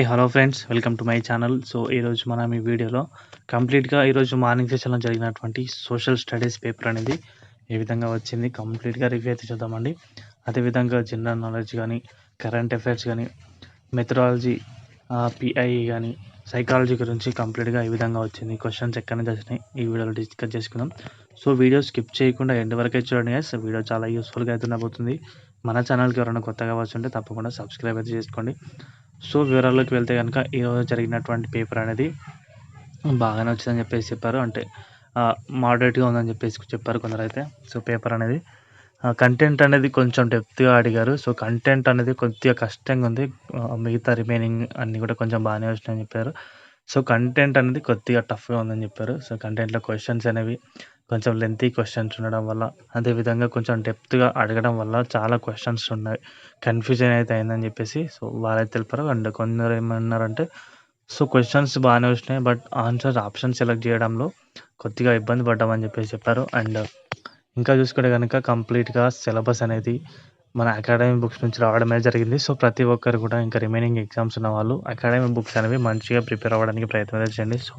Hey hello friends welcome to my channel so ఈరోజు మనం ఈ వీడియోలో కంప్లీట్గా ఈరోజు మార్నింగ్ సెషన్లో జరిగినటువంటి సోషల్ స్టడీస్ పేపర్ అనేది ఏ విధంగా వచ్చింది కంప్లీట్గా రివ్యూ అయితే చూద్దామండి. అదేవిధంగా జనరల్ నాలెడ్జ్ కానీ కరెంట్ అఫైర్స్ కానీ మెథడాలజీ పిఐ కానీ సైకాలజీ గురించి కంప్లీట్గా ఈ విధంగా వచ్చింది. క్వశ్చన్స్ ఎక్కడ నుంచి వచ్చినాయి? ఈ వీడియోలో డిస్కస్ చేసుకుందాం. సో వీడియో స్కిప్ చేయకుండా ఎండ్ వరకే చూడండి గైస్ వీడియో చాలా యూస్ఫుల్గా అయితే ఉండబోతుంది. మన ఛానల్కి ఎవరైనా కొత్తగా వచ్చుంటే తప్పకుండా సబ్స్క్రైబ్ అయితే చేసుకోండి. సో వివరాల్లోకి వెళ్తే కనుక ఈరోజు జరిగినటువంటి పేపర్ అనేది బాగానే వచ్చిందని చెప్పేసి చెప్పారు. అంటే మోడరేట్గా ఉందని చెప్పేసి చెప్పారు కొందరు అయితే సో పేపర్ అనేది కంటెంట్ అనేది కొంచెం డెప్త్గా అడిగారు. సో కంటెంట్ అనేది కొద్దిగా కష్టంగా ఉంది. మిగతా రిమైనింగ్ అన్నీ కూడా కొంచెం బాగానే వచ్చినాయని చెప్పారు. సో కంటెంట్ అనేది కొద్దిగా టఫ్గా ఉందని చెప్పారు. సో కంటెంట్లో క్వశ్చన్స్ అనేవి కొంచెం లెంతీ క్వశ్చన్స్ ఉండడం వల్ల అదేవిధంగా కొంచెం డెప్త్గా అడగడం వల్ల చాలా క్వశ్చన్స్ ఉన్నాయి. కన్ఫ్యూజన్ అయితే అయిందని చెప్పేసి సో వాళ్ళైతే తెలిపారు. అండ్ కొందరు ఏమన్నారంటే సో క్వశ్చన్స్ బాగానే వచ్చినాయి బట్ ఆన్సర్ ఆప్షన్ సెలెక్ట్ చేయడంలో కొద్దిగా ఇబ్బంది పడ్డామని చెప్పేసి చెప్పారు. అండ్ ఇంకా చూసుకుంటే కనుక కంప్లీట్గా సిలబస్ అనేది మన అకాడమీ బుక్స్ నుంచి రావడమే జరిగింది. సో ప్రతి ఒక్కరు కూడా ఇంకా రిమైనింగ్ ఎగ్జామ్స్ ఉన్న వాళ్ళు అకాడమీ బుక్స్ అనేవి మంచిగా ప్రిపేర్ అవ్వడానికి ప్రయత్నం చేయండి. సో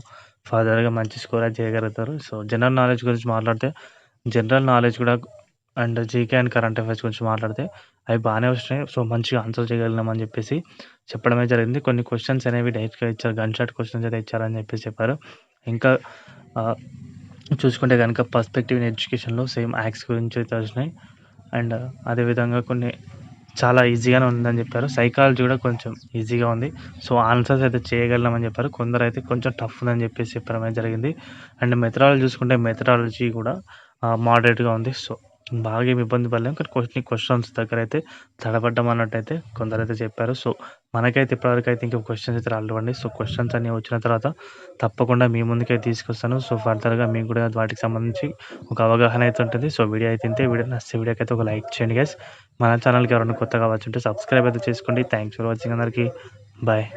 ఫర్దర్గా మంచి స్కోర్ అయితే చేయగలుగుతారు. సో జనరల్ నాలెడ్జ్ గురించి మాట్లాడితే జనరల్ నాలెడ్జ్ కూడా and GK and current affairs గురించి మాట్లాడితే అవి బాగానే వచ్చినాయి సో మంచిగా ఆన్సర్ చేయగలిగినామని చెప్పేసి చెప్పడమే జరిగింది. కొన్ని క్వశ్చన్స్ అనేవి డైరెక్ట్గా ఇచ్చారు. గన్ షాట్ క్వశ్చన్స్ అయితే ఇచ్చారని చెప్పేసి చెప్పారు. ఇంకా చూసుకుంటే కనుక పర్స్పెక్టివ్ ఇన్ ఎడ్యుకేషన్లో సేమ్ యాక్స్ గురించి అయితే వచ్చినాయి. అండ్ uh, అదేవిధంగా కొన్ని చాలా ఈజీగానే ఉందని చెప్పారు. సైకాలజీ కూడా కొంచెం ఈజీగా ఉంది. సో ఆన్సర్స్ అయితే చేయగలమని చెప్పారు. కొందరు అయితే కొంచెం టఫ్ ఉందని చెప్పేసి చెప్పడం జరిగింది. అండ్ మెథడాలజీ చూసుకుంటే మెథడాలజీ కూడా uh, మోడరేట్గా ఉంది. సో బాగా ఏమి ఇబ్బంది పడలేము కానీ కొన్ని క్వశ్చన్స్ దగ్గర అయితే తడబడ్డం అన్నట్టు అయితే కొందరు అయితే చెప్పారు. సో మనకైతే ఇప్పటివరకు అయితే ఇంకా క్వశ్చన్స్ అయితే రాలేవండి. సో క్వశ్చన్స్ అన్నీ వచ్చిన తర్వాత తప్పకుండా మీ ముందుకైతే తీసుకొస్తాను. సో ఫర్దర్గా మీకు కూడా వాటికి సంబంధించి ఒక అవగాహన అయితే ఉంటుంది. సో వీడియో అయితే ఇంతే. వీడియో నచ్చే వీడియోకి అయితే ఒక లైక్ చేయండి గైస్ మన ఛానల్కి ఎవరైనా కొత్తగా వచ్చుంటే సబ్స్క్రైబ్ అయితే చేసుకోండి. థ్యాంక్స్ ఫర్ వాచింగ్ అందరికీ. బాయ్